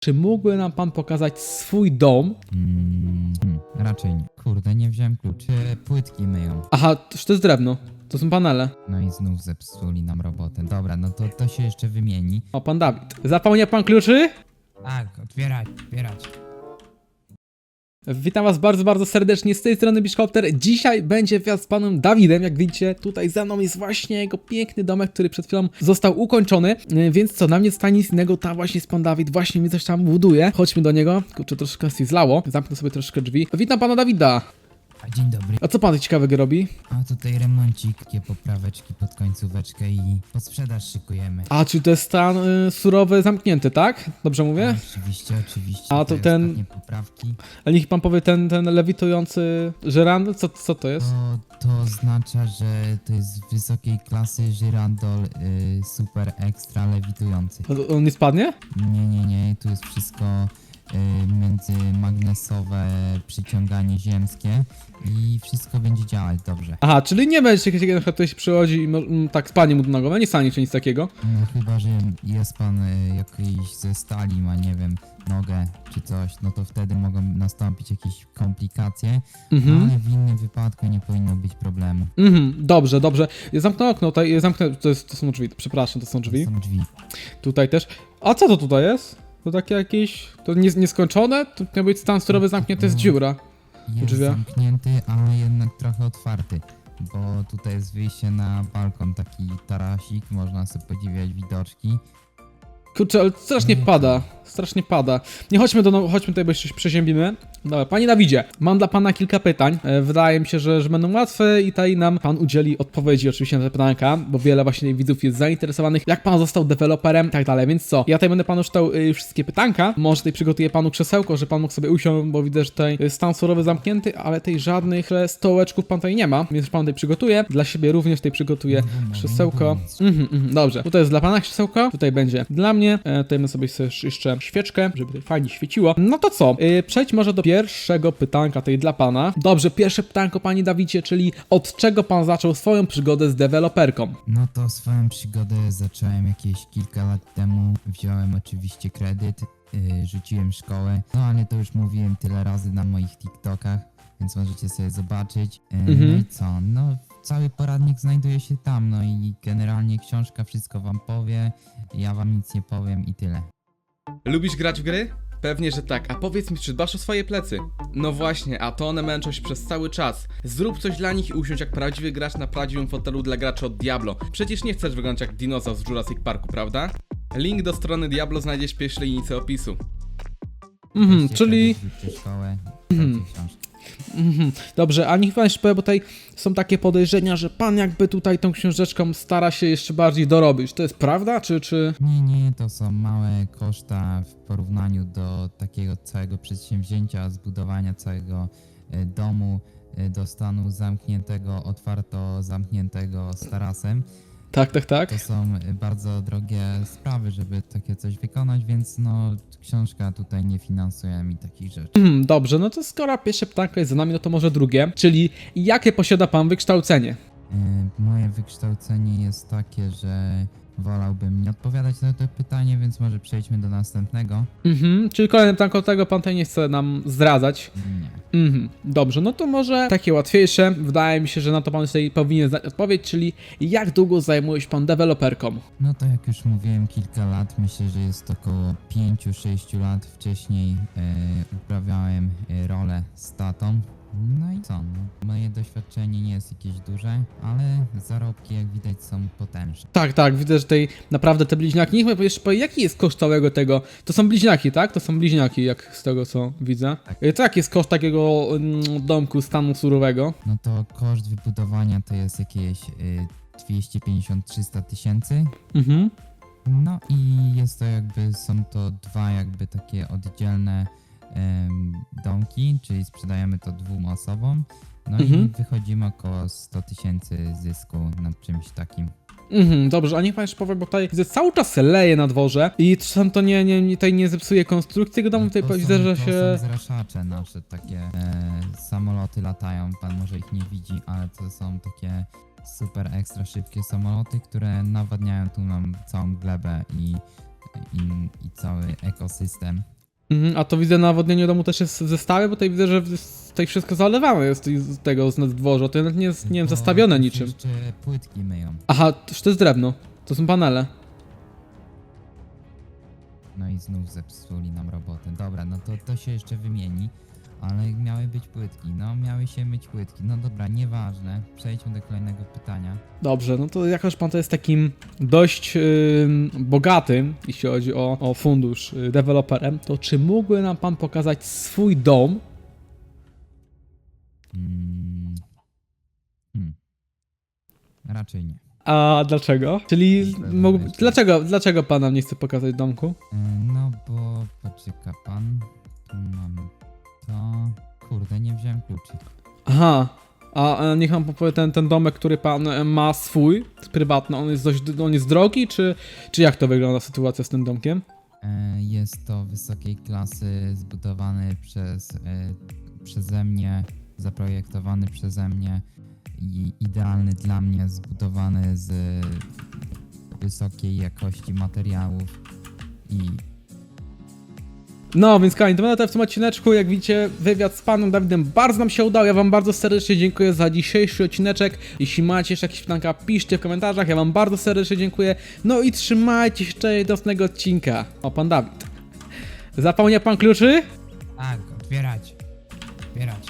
Czy mógłby nam pan pokazać swój dom? Mm, hmm, raczej nie. Kurde, nie wziąłem kluczy. Płytki myją. Aha, toż to jest drewno. To są panele. No i znów zepsuli nam robotę. Dobra, no to, to się jeszcze wymieni. O, pan Dawid. Zapełnia pan kluczy? Tak, otwierać, otwierać. Witam was bardzo, bardzo serdecznie z tej strony Biszkopter. Dzisiaj będzie wjazd z panem Dawidem. Jak widzicie, tutaj za mną jest właśnie jego piękny domek, który przed chwilą został ukończony. Yy, Więc co, na mnie stanie nic innego, tam właśnie jest pan Dawid, właśnie mi coś tam buduje. Chodźmy do niego. Kurczę, troszkę się zlało. Zamknę sobie troszkę drzwi. Witam pana Dawida. A dzień dobry. A co pan ciekawego robi? A tutaj remoncik, takie popraweczki pod końcóweczkę i pod sprzedaż szykujemy. A, czy to jest stan y, surowy zamknięty, tak? Dobrze mówię? Oczywiście, oczywiście. A, to te ten- ostatnie poprawki. Ale niech pan powie ten, ten lewitujący żyrandol, co, co to jest? To, to oznacza, że to jest wysokiej klasy żyrandol y, super ekstra lewitujący. O- On nie spadnie? Nie, nie, nie, tu jest wszystko międzymagnesowe przyciąganie ziemskie i wszystko będzie działać dobrze. Aha, czyli nie będzie na przykład ktoś przychodzi i mo- tak spadnie mu do nogą, nie stanie czy nic takiego. No chyba, że jest pan y, jakiś ze stali, ma nie wiem, nogę czy coś, no to wtedy mogą nastąpić jakieś komplikacje, Mhm. ale w innym wypadku nie powinno być problemu. Mhm, dobrze, dobrze. Zamknę okno, tutaj, zamknę, to, jest, to są drzwi, przepraszam, to są drzwi. To są drzwi. Tutaj też. A co to tutaj jest? To takie jakieś, to nie, nieskończone? To miał być stan surowy zamknięty, jest dziura. Jest zamknięty, ale jednak trochę otwarty, bo tutaj jest wyjście na balkon, taki tarasik, można sobie podziwiać widoczki. Kurczę, ale strasznie pada, strasznie pada. Nie chodźmy do, no, chodźmy tutaj, bo jeszcze się przeziębimy. Dobra, panie Dawidzie, mam dla pana kilka pytań. E, Wydaje mi się, że, że będą łatwe i tutaj nam pan udzieli odpowiedzi oczywiście na te pytanka, bo wiele właśnie widzów jest zainteresowanych, jak pan został deweloperem i tak dalej, więc co? Ja tutaj będę panu czytał y, wszystkie pytanka, może tutaj przygotuję panu krzesełko, że pan mógł sobie usiąść, bo widzę, że tutaj jest stan surowy zamknięty, ale tej żadnych e, stołeczków pan tutaj nie ma, więc pan tutaj przygotuje. Dla siebie również tutaj przygotuję krzesełko. Mhm, mhm, dobrze. Tutaj jest dla pana krzesełko, tutaj będzie dla mnie. E, tutaj my sobie jeszcze świeczkę, żeby fajnie świeciło. No to co? E, przejdź może do pierwszego pytanka tutaj dla pana. Dobrze, pierwsze pytanko panie Dawidzie, czyli od czego pan zaczął swoją przygodę z deweloperką? No to swoją przygodę zacząłem jakieś kilka lat temu. Wziąłem oczywiście kredyt, yy, rzuciłem szkołę, no ale to już mówiłem tyle razy na moich TikTokach, więc możecie sobie zobaczyć. Yy, Mhm. No i co? No cały poradnik znajduje się tam, no i generalnie książka wszystko wam powie, ja wam nic nie powiem i tyle. Lubisz grać w gry? Pewnie, że tak. A powiedz mi, czy dbasz o swoje plecy? No właśnie, a to one męczą się przez cały czas. Zrób coś dla nich i usiądź jak prawdziwy gracz na prawdziwym fotelu dla graczy od Diablo. Przecież nie chcesz wyglądać jak dinozaur z Jurassic Parku, prawda? Link do strony Diablo znajdziesz w pierwszej linijce opisu. Mhm, Weźcie czyli... szkołę, mhm. książkę. Mhm. Dobrze, a niech pan jeszcze powie, bo tutaj są takie podejrzenia, że pan jakby tutaj tą książeczką stara się jeszcze bardziej dorobić. To jest prawda, czy... czy... Nie, nie, to są małe koszta w porównaniu do takiego całego przedsięwzięcia, zbudowania całego e, domu e, do stanu zamkniętego, otwarto zamkniętego z tarasem. Tak, tak, tak. To są bardzo drogie sprawy, żeby takie coś wykonać, więc no książka tutaj nie finansuje mi takich rzeczy. Mhm, dobrze, no to skoro pierwsze pytanko jest za nami, no to może drugie, czyli jakie posiada pan wykształcenie? E, Moje wykształcenie jest takie, że wolałbym nie odpowiadać na to pytanie, więc może przejdźmy do następnego. Mhm, czyli kolejne pytanko tego pan tutaj nie chce nam zdradzać. Nie. Mhm, dobrze, no to może takie łatwiejsze. Wydaje mi się, że na to pan tutaj powinien znać odpowiedź, czyli jak długo zajmuje się pan deweloperką? No to jak już mówiłem kilka lat, myślę, że jest około 5-6 lat wcześniej e, uprawiałem e, rolę z tatą. No i co? No, moje doświadczenie nie jest jakieś duże, ale zarobki jak widać są potężne. Tak, tak, widzę, że tutaj naprawdę te bliźniaki. Niech mi jeszcze powie, jaki jest koszt całego tego? To są bliźniaki, tak? To są bliźniaki, jak z tego co widzę. Tak. Y, To jaki jest koszt takiego mm, domku stanu surowego? No to koszt wybudowania to jest jakieś e, 250-300 tysięcy. Mhm. No i jest to jakby, są to dwa jakby takie oddzielne domki, czyli sprzedajemy to dwóm osobom. No Mhm. i wychodzimy około 100 tysięcy zysku nad czymś takim. Mhm, dobrze, a niech pan jeszcze powie, bo tutaj widzę cały czas leje na dworze i czasem to nie, nie, tutaj nie zepsuje konstrukcji tego domu, tutaj to widzę, są, że to się... są zraszacze nasze takie, e, samoloty latają, pan może ich nie widzi, ale to są takie super ekstra szybkie samoloty, które nawadniają tu nam całą glebę i i, i cały ekosystem. Mhm, a to widzę nawodnienie domu też jest ze stałe, bo tutaj widzę, że tutaj wszystko zalewane jest z tego z nadwłoża. To nawet nie jest, nie wiem, Bo zastawione niczym. jeszcze płytki myją. Aha, to to jest drewno. To są panele. No i znów zepsuli nam robotę. Dobra, no to, to się jeszcze wymieni. Ale miały być płytki. No, miały się myć płytki. No dobra, nieważne. Przejdźmy do kolejnego pytania. Dobrze, no to jako, że pan to jest takim dość ym, bogatym, jeśli chodzi o, o fundusz y, deweloperem, to czy mógłby nam pan pokazać swój dom? Mm. Hmm. Raczej nie. A dlaczego? Czyli Dobra, mógł, dlaczego, dlaczego pan nam nie chce pokazać domku? E, No bo poczeka pan. Tu mam to. Kurde, nie wziąłem kluczy. Aha. A e, niech powie ten, ten domek, który pan e, ma swój, prywatny, on jest dość, on jest drogi, czy, czy jak to wygląda sytuacja z tym domkiem? E, Jest to wysokiej klasy, zbudowany przez, e, przeze mnie, zaprojektowany przeze mnie i idealny dla mnie, zbudowany z wysokiej jakości materiałów i No, więc kochani, to będę w tym odcineczku. Jak widzicie, wywiad z panem Dawidem bardzo nam się udał. Ja wam bardzo serdecznie dziękuję za dzisiejszy odcineczek. Jeśli macie jeszcze jakieś pytanka, piszcie w komentarzach. Ja wam bardzo serdecznie dziękuję. No i trzymajcie się do następnego odcinka. O, pan Dawid. Zapomniał pan kluczy? Tak, otwierać. Otwierać.